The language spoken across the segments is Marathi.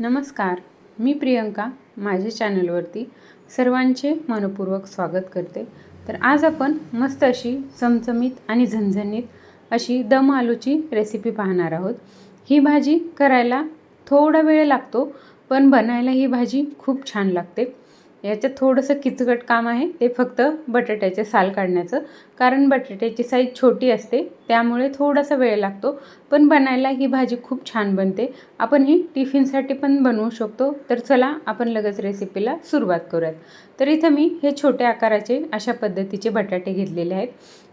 नमस्कार मी प्रियंका माझ्या चॅनलवरती सर्वांचे मनपूर्वक स्वागत करते. तर आज आपण मस्त अशी चमचमीत आणि झणझणीत अशी दम आलूची रेसिपी पाहणार आहोत. ही भाजी करायला थोडा वेळ लागतो पण बनायला ही भाजी खूप छान लागते. याच्यात थोडंसं किचकट काम आहे. ते फक्त बटाट्याचे साल काढण्याचं. कारण बटाट्याची साईज छोटी असते त्यामुळे थोडासा वेळ लागतो. पण बनायला ही भाजी खूप छान बनते. आपण ही टिफिनसाठी पण बनवू शकतो. तर चला आपण लगेच रेसिपीला सुरुवात करूयात. तर इथं मी हे छोट्या आकाराचे अशा पद्धतीचे बटाटे घेतलेले आहेत.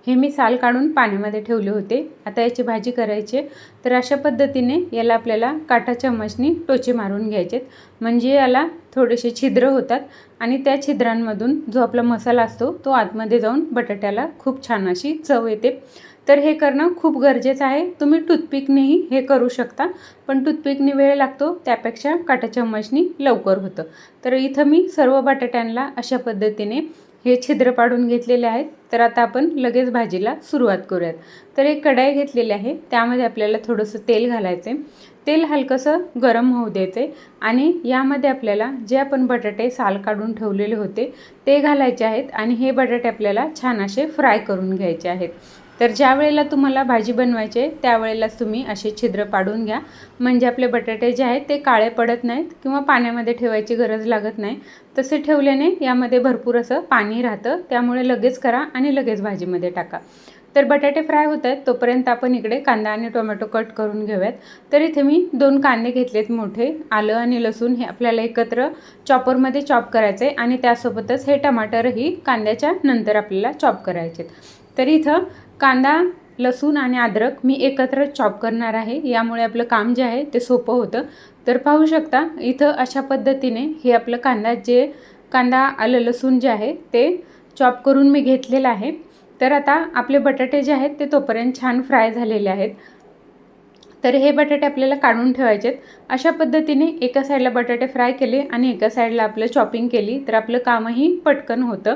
हे मी साल काढून पाण्यामध्ये ठेवले होते. आता याची भाजी करायची तर अशा पद्धतीने याला आपल्याला काटा चम्मचनी टोचे मारून घ्यायचेत. म्हणजे याला थोडेसे छिद्र होतात आणि त्या छिद्रांमधून जो आपला मसाला असतो तो आतमध्ये जाऊन बटाट्याला खूप छान अशी चव येते. तर हे करणं खूप गरजेचं आहे. तुम्ही टूथपिकनेही हे करू शकता. पण टूथपिकने वेळ लागतो त्यापेक्षा काटा चम्मचनी लवकर होतं. तर इथं मी सर्व बटाट्यांना अशा पद्धतीने हे छिद्र पाडून घेतलेले आहेत. तर आता आपण लगेच भाजीला सुरुवात करूयात. तर एक कढाई घेतलेली आहे. त्यामध्ये आपल्याला थोडंसं तेल घालायचं आहे तेल हलकंसं गरम होऊ द्यायचे आणि यामध्ये आपल्याला जे आपण बटाटे साल काढून ठेवलेले होते ते घालायचे आहेत. आणि हे बटाटे आपल्याला छान असे फ्राय करून घ्यायचे आहेत. तर ज्या वेळेला तुम्हाला भाजी बनवायची आहे त्यावेळेलाच तुम्ही असे छिद्र पाडून घ्या. म्हणजे आपले बटाटे जे आहेत ते काळे पडत नाहीत किंवा पाण्यामध्ये ठेवायची गरज लागत नाही. तसे ठेवल्याने यामध्ये भरपूर असं पाणी राहतं. त्यामुळे लगेच करा आणि लगेच भाजीमध्ये टाका. तर बटाटे फ्राय होत आहेत तोपर्यंत आपण इकडे कांदा आणि टोमॅटो कट करून घेऊयात. तर इथे मी दोन कांदे घेतलेत मोठे. आलं आणि लसूण हे आपल्याला एकत्र चॉपरमध्ये चॉप करायचे आहे आणि त्यासोबतच हे टमाटरही कांद्याच्या नंतर आपल्याला चॉप करायचे तर इथं कांदा लसूण आणि अद्रक मी एकत्र चॉप करणार आहे. यामुळे आपलं काम जे आहे ते सोपं होतं. तर पाहू शकता इथं अशा पद्धतीने हे आपलं कांदा जे कांदा आलं लसूण जे आहे ते चॉप करून मी घेतलेलं आहे. तर आता आपले बटाटे जे आहेत ते तोपर्यंत छान फ्राय झालेले आहेत. तर हे बटाटे आपल्याला काढून ठेवायचे आहेत. अशा पद्धतीने एका साईडला बटाटे फ्राय केले आणि एका साईडला आपलं चॉपिंग केली. तर आपलं कामही पटकन होतं.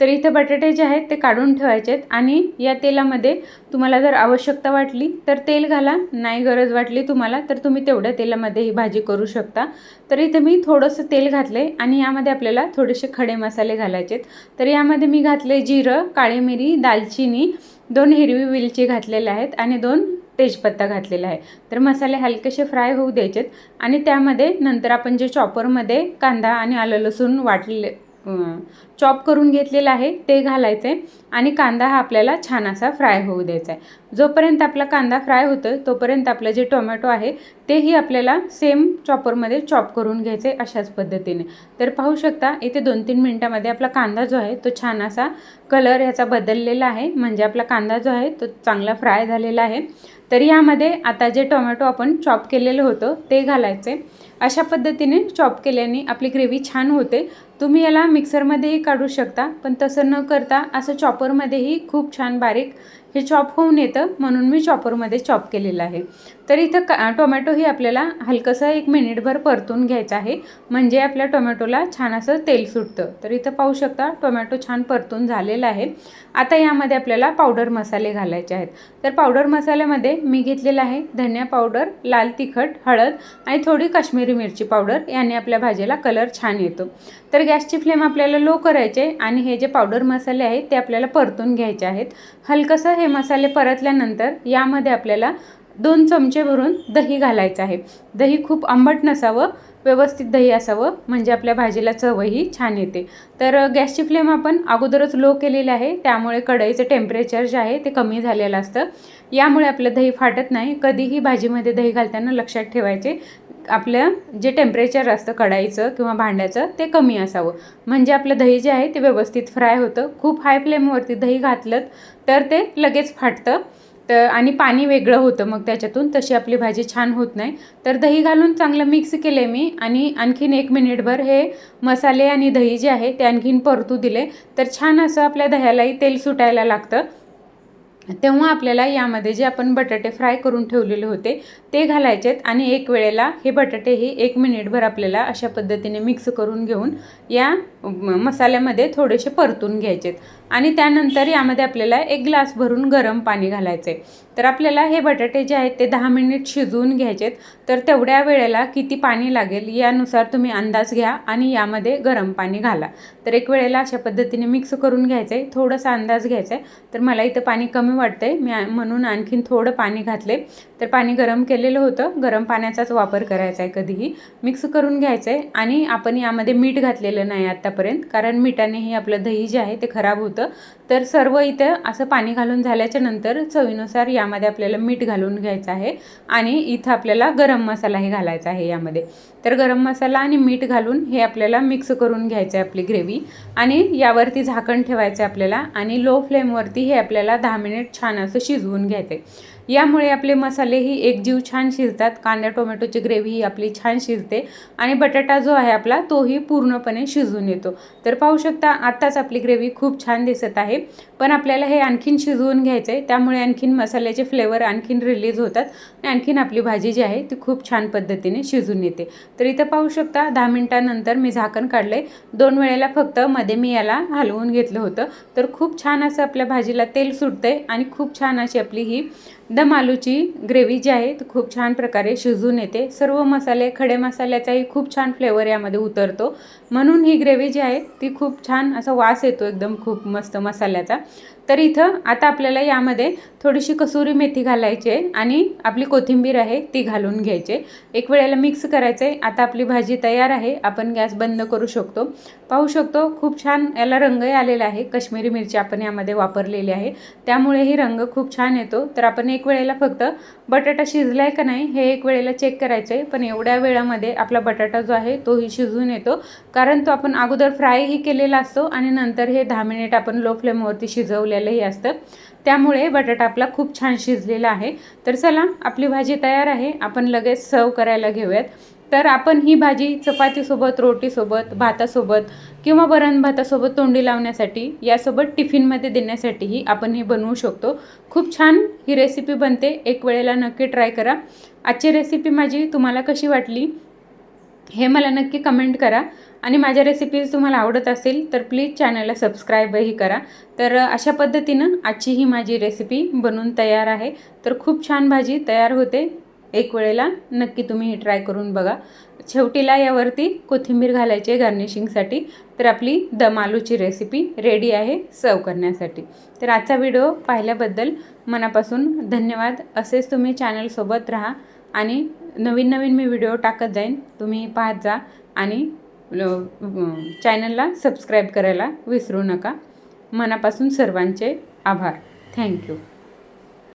तर इथे बटाटे जे आहेत ते काढून ठेवायचे आहेत आणि या तेलामध्ये तुम्हाला जर आवश्यकता वाटली तर तेल घाला. नाही गरज वाटली तुम्हाला तर तुम्ही तेवढ्या तेलामध्ये ही भाजी करू शकता. तर इथे मी थोडंसं तेल घातलं आहे आणि यामध्ये आपल्याला थोडेसे खडे मसाले घालायचे आहेत तर यामध्ये मी घातले जिरं काळी मिरी दालचिनी दोन हिरवी वेलची घातलेल्या आहेत आणि दोन तेजपत्ता घातलेला आहे. तर मसाले हलकेसे फ्राय होऊ द्यायचेत आणि त्यामध्ये नंतर आपण जे चॉपरमध्ये कांदा आणि आलं लसूण वाटले चॉप करून घेतलेलं आहे ते घालायचं आहे आणि कांदा हा आपल्याला छान असा फ्राय होऊ द्यायचा आहे जोपर्यंत आपला कांदा फ्राय होतो आहे तोपर्यंत आपलं जे टोमॅटो आहे तेही आपल्याला सेम चॉपरमध्ये चॉप करून घ्यायचे अशाच पद्धतीने. तर पाहू शकता इथे दोन तीन मिनटामध्ये आपला कांदा जो आहे तो छान असा कलर ह्याचा बदललेला आहे. म्हणजे आपला कांदा जो आहे तो चांगला फ्राय झालेला आहे. तर यामध्ये आता जे टोमॅटो आपण चॉप केलेलं होतं ते घालायचे अशा पद्धतीने चॉप केल्याने आपली ग्रेव्ही छान होते. तुम्ही याला मिक्सरमध्येही काढू शकता पण तसं न करता असं चॉपरमध्येही खूप छान बारीक हे चॉप होऊन येतं म्हणून मी चॉपरमध्ये चॉप केलेलं आहे. तर इथं का टोमॅटोही आपल्याला हलकंसं एक मिनिटभर परतून घ्यायचं आहे म्हणजे आपल्या टोमॅटोला छान असं तेल सुटतं. तर इथं पाहू शकता टोमॅटो छान परतून झालेला आहे. आता यामध्ये आपल्याला पावडर मसाले घालायचे आहेत. तर पावडर मसाल्यामध्ये मी घेतलेला आहे धनिया पावडर लाल तिखट हळद आणि थोडी काश्मीर मिरची पावडर याने आपल्या भाजीला कलर छान येतो. तर गॅसची फ्लेम आपल्याला लो करायचे आणि हे जे पावडर मसाले आहेत ते आपल्याला परतून घ्यायचे आहेत. हलकंसं हे मसाले परतल्यानंतर यामध्ये आपल्याला दोन चमचे भरून दही घालायचं आहे. दही खूप आंबट नसावं व्यवस्थित दही असावं म्हणजे आपल्या भाजीला चवही छान येते. तर गॅसची फ्लेम आपण अगोदरच लो केलेली आहे त्यामुळे कढईचं टेम्परेचर जे आहे ते कमी झालेलं असतं. यामुळे आपलं दही फाटत नाही. कधीही भाजीमध्ये दही घालताना लक्षात ठेवायचे. आपलं जे टेम्परेचर असतं कढाईचं किंवा भांड्याचं ते कमी असावं. म्हणजे आपलं दही जे आहे ते व्यवस्थित फ्राय होतं. खूप हाय फ्लेमवरती दही घातलं तर ते लगेच फाटतं. तर आणि पाणी वेगळं होतं मग त्याच्यातून. तशी आपली भाजी छान होत नाही. तर दही घालून चांगलं मिक्स केले मी. आणि आणखीन एक मिनिटभर हे मसाले आणि दही जे आहे ते आणखीन परतू दिले. तर छान असं आपल्या दह्यालाही तेल सुटायला लागतं. तेव्हा आपल्याला यामध्ये जे आपण बटाटे फ्राय करून ठेवलेले होते ते घालायचे आहेत आणि एक वेळेला हे बटाटेही एक मिनिटभर आपल्याला अशा पद्धतीने मिक्स करून घेऊन या मसाल्यामध्ये थोडेसे परतून घ्यायचे आणि त्यानंतर यामध्ये आपल्याला एक ग्लास भरून गरम पाणी घालायचं आहे तर आपल्याला हे बटाटे जे आहेत ते दहा मिनिट शिजवून घ्यायचेत. तर तेवढ्या वेळेला किती पाणी लागेल यानुसार तुम्ही अंदाज घ्या आणि यामध्ये गरम पाणी घाला. तर एक वेळेला अशा पद्धतीने मिक्स करून घ्यायचं आहे थोडासा अंदाज घ्यायचा आहे तर मला इथं पाणी कमी वाटतं आहे मी म्हणून आणखीन थोडं पाणी घातले तर पाणी गरम केलेलं होतं. गरम पाण्याचाच वापर करायचा आहे कधीही. मिक्स करून घ्यायचं आहे आणि आपण यामध्ये मीठ घातलेलं नाही आत्ता. आत्तापर्यंत कारण मिठानेही आपलं दही जे आहे ते खराब होतं. तर सर्व इथं असं पाणी घालून झाल्याच्यानंतर चवीनुसार यामध्ये आपल्याला मीठ घालून घ्यायचं आहे. आणि इथं आपल्याला गरम मसालाही घालायचा आहे यामध्ये. तर गरम मसाला आणि मीठ घालून हे आपल्याला मिक्स करून घ्यायचं आहे आपली ग्रेव्ही. आणि यावरती झाकण ठेवायचं आहे आपल्याला. आणि लो फ्लेमवरती हे आपल्याला दहा मिनिट छान असं शिजवून घ्यायचं आहे. यामुळे आपले मसालेही एकजीव छान शिजतात. कांदा टोमॅटोची ग्रेव्ही ही आपली छान शिजते आणि बटाटा जो आहे आपला तोही पूर्णपणे शिजून येतो. तर पाहू शकता आत्ताच आपली ग्रेव्ही खूप छान दिसत आहे. पण आपल्याला हे आणखीन शिजवून घ्यायचं आहे त्यामुळे आणखीन मसाल्याचे फ्लेवर आणखीन रिलीज होतात आणि आणखीन आपली भाजी जी आहे ती खूप छान पद्धतीने शिजून येते. तर इथं पाहू शकता दहा मिनटानंतर मी झाकण काढले दोन वेळेला फक्त मध्ये मी याला हलवून घेतलं होतं. तर खूप छान असं आपल्या भाजीला तेल सुटते आणि खूप छान अशी आपली ही दम आलूची ग्रेव्ही जी आहे ती खूप छान प्रकारे शिजून येते. सर्व मसाले खडे मसाल्याचाही खूप छान फ्लेवर यामध्ये उतरतो. म्हणून ही ग्रेव्ही जी आहे ती खूप छान असा वास येतो एकदम खूप मस्त मसाल्याचा. तर इथं आता आपल्याला यामध्ये थोडीशी कसुरी मेथी घालायची आहे आणि आपली कोथिंबीर आहे ती घालून घ्यायची एक वेळेला मिक्स करायचं आहे आता आपली भाजी तयार आहे. आपण गॅस बंद करू शकतो. पाहू शकतो खूप छान याला रंगही आलेला आहे. कश्मीरी मिरची आपण यामध्ये वापरलेली आहे. त्यामुळे ही रंग खूप छान येतो. तर आपण एक वेळेला फक्त बटाटा शिजला आहे का नाही हे एक वेळेला चेक करायचं आहे पण एवढ्या वेळामध्ये आपला बटाटा जो आहे तोही शिजून येतो. कारण तो आपण अगोदर फ्रायही केलेला असतो आणि नंतर हे दहा मिनिट आपण लो फ्लेमवरती शिजवले ठेवलेलंही असतं. त्यामुळे बटाटा आपला खूप छान शिजलेला आहे. तर चला आपली भाजी तयार आहे. आपण लगेच सर्व करायला घेऊयात. तर आपण ही भाजी चपातीसोबत रोटीसोबत भातासोबत किंवा वरण भातासोबत तोंडी लावण्यासाठी यासोबत टिफिनमध्ये देण्यासाठीही आपण हे बनवू शकतो. खूप छान ही रेसिपी बनते. एक वेळेला नक्की ट्राय करा. आजची रेसिपी माझी तुम्हाला कशी वाटली? हे मला नक्की कमेंट करा. आणि माझ्या रेसिपीज तुम्हाला आवडत असेल तर प्लीज चॅनलला सबस्क्राईबही करा. तर अशा पद्धतीनं आजची ही माझी रेसिपी बनून तयार आहे. तर खूप छान भाजी तयार होते. एक वेळेला नक्की तुम्ही ही ट्राय करून बघा. शेवटीला यावरती कोथिंबीर घालायची आहे गार्निशिंगसाठी तर आपली दम आलूची रेसिपी रेडी आहे सर्व करण्यासाठी. तर आजचा व्हिडिओ पाहिल्याबद्दल मनापासून धन्यवाद. असेच तुम्ही चॅनलसोबत राहा आणि नवीन नवीन मी व्हिडिओ टाकत जाईन. तुम्ही पाहत जा. आणि चॅनलला सबस्क्राईब करायला विसरू नका. मनापासून सर्वांचे आभार. थँक्यू